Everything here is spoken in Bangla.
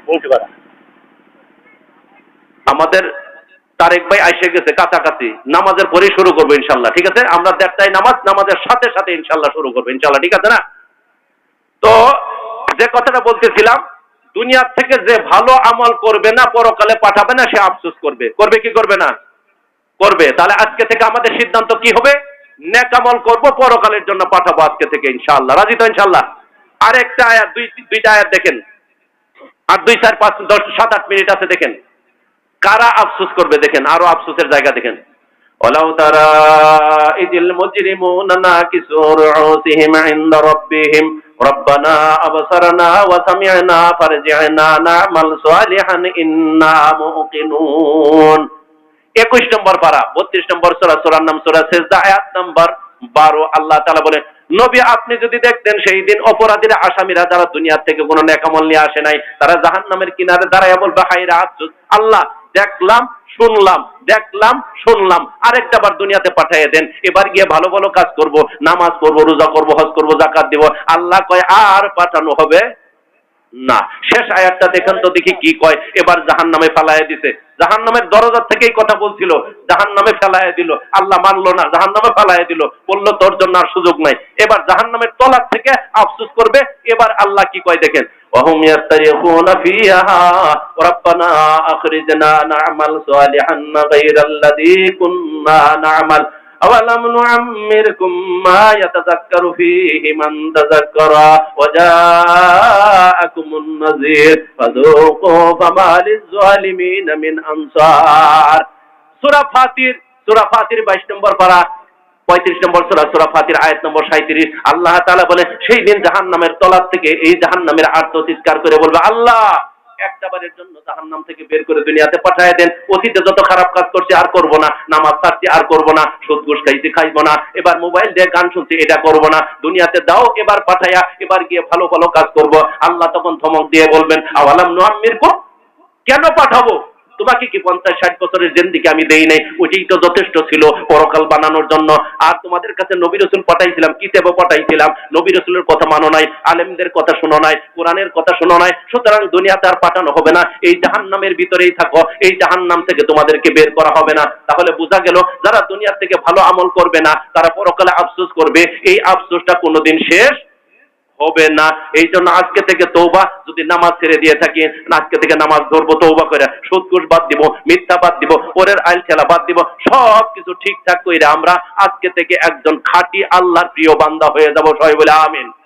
বলতে পারা আমাদের তারেক ভাই আইসে গেছে কাছাকাছি, নামাজের পরে শুরু করব ইনশাল্লাহ, ঠিক আছে? আমরা দেড়টায় নামাজ, নামাজের সাথে সাথে ইনশাল্লাহ শুরু করব ইনশাল্লাহ, ঠিক আছে না? তো যে কথাটা বলতেছিলাম দুনিয়ার থেকে যে ভালো আমল করবে না, পরকালে পাঠাবে না, সে আফসোস করবে। করবে কি করবে না? করবে। তাহলে আজকে থেকে আমাদের সিদ্ধান্ত কি হবে? নেক আমল করব, পরকালের জন্য পাঠাবো আজকে থেকে ইনশাল্লাহ। রাজি তো ইনশাআল্লাহ আরেকটা আয়াত, দুই দুইটা আয়াত দেখেন। আর দুই চার পাঁচ দশ সাত আট মিনিট আছে দেখেন কারা আফসোস করবে দেখেন আরো আফসোসের জায়গা দেখেন ولو ترى إذ المجرمون ناكسوا رؤوسهم عند ربهم ربنا أبصرنا وسمعنا فارجعنا نعمل صالحا إنا موقنون একুশ নম্বর পারা বত্রিশ নম্বর সোরা সোরার নাম সোরা সেজদা আয়াত নম্বর বারো আল্লাহ তালা বলে নবী, আপনি যদি দেখতেন সেই দিন অপরাধীরা আসামিরা যারা দুনিয়ার থেকে কোনো নেকামল নিয়ে আসে নাই, তারা জাহান নামের কিনারে দাঁড়ায় বলবে হাইরা আফসুস, আল্লাহ, দেখলাম, শুনলাম দেখলাম, শুনলাম, আরেকটা বার দুনিয়াতে পাঠিয়ে দেন, এবার গিয়ে ভালো ভালো কাজ করব, নামাজ করব, রোজা করব, হজ করব জাকাত দিব, আল্লাহ কয়, আর পাঠানো হবে? না শেষ আয়াতটা দেখেন তো দেখি কি কয় এবার জাহান নামে ফেলায় দিছে জাহান নামের দরজা থেকেই কথা বলছিল জাহান নামে ফেলায় দিল আল্লাহ মানলো না জাহান নামে ফেলায় দিল বললো তোর জন্য আর সুযোগ নাই এবার জাহান নামের তলার থেকে আফসোস করবে এবার আল্লাহ কি কয় দেখেন وهم يسترخون فيها ربنا أخرجنا نعمل صالحا غير الذي كنا نعمل أولم نعمركم ما يتذكر فيه من تذكر وجاءكم النذير فذوقوا فما للظالمين من أنصار سورة فاتر سورة فاتر 22 নম্বর পারা পঁয়ত্রিশ নম্বর সুরা সুরা ফাতির আয়াত নম্বর সাঁত্রিশ আল্লাহ তাআলা বলে সেই দিন জাহান নামের তলার থেকে এই জাহান নামের আর্ত চিৎকার করে বলবে আল্লাহ একটা জন্য জাহান নাম থেকে বের করে দুনিয়াতে পাঠায় দেন। অতীতে যত খারাপ কাজ করছি আর করব না, নামাজ আর করব না খাইব না, এবার মোবাইল দিয়ে গান শুনছি, এটা করব না, দুনিয়াতে দাও, এবার পাঠাইয়া এবার গিয়ে ভালো ভালো কাজ করব। আল্লাহ তখন ধমক দিয়ে বলবেন, আওয়ালাম নোয়াম্মির কেন পাঠাবো? তোমাকে কি পঞ্চাশ, ষাট বছরের জেন্দিকে আমি দেই নাই? ওইটাই তো যথেষ্ট ছিল পরকাল বানানোর জন্য। আর তোমাদের কাছে নবী রসুল পাঠাইছিলাম, কিতাবও পাঠাইছিলাম। নবী রসুলের কথা মানো নাই, আলেমদের কথা শোনো নাই, কোরআনের কথা শোনো নাই। সুতরাং দুনিয়াতে আর পাঠানো হবে না। এই জাহান নামের ভিতরেই থাকো। এই জাহান নাম থেকে তোমাদেরকে বের করা হবে না। তাহলে বোঝা গেল, যারা দুনিয়ার থেকে ভালো আমল করবে না, তারা পরকালে আফসোস করবে। এই আফসোসটা কোনোদিন শেষ হবে না। এই জন্য আজকে থেকে তৌবা যদি নামাজ ছেড়ে দিয়ে থাকি, আজকে থেকে নামাজ ধরবো তৌবা করে সুদ ঘুষ বাদ দিব, মিথ্যা বাদ দিব, পরের আইল খেলা বাদ দিব সব কিছু ঠিকঠাক করে আমরা আজকে থেকে একজন খাঁটি আল্লাহর প্রিয় বান্দা হয়ে যাব, সবাই বলে আমিন।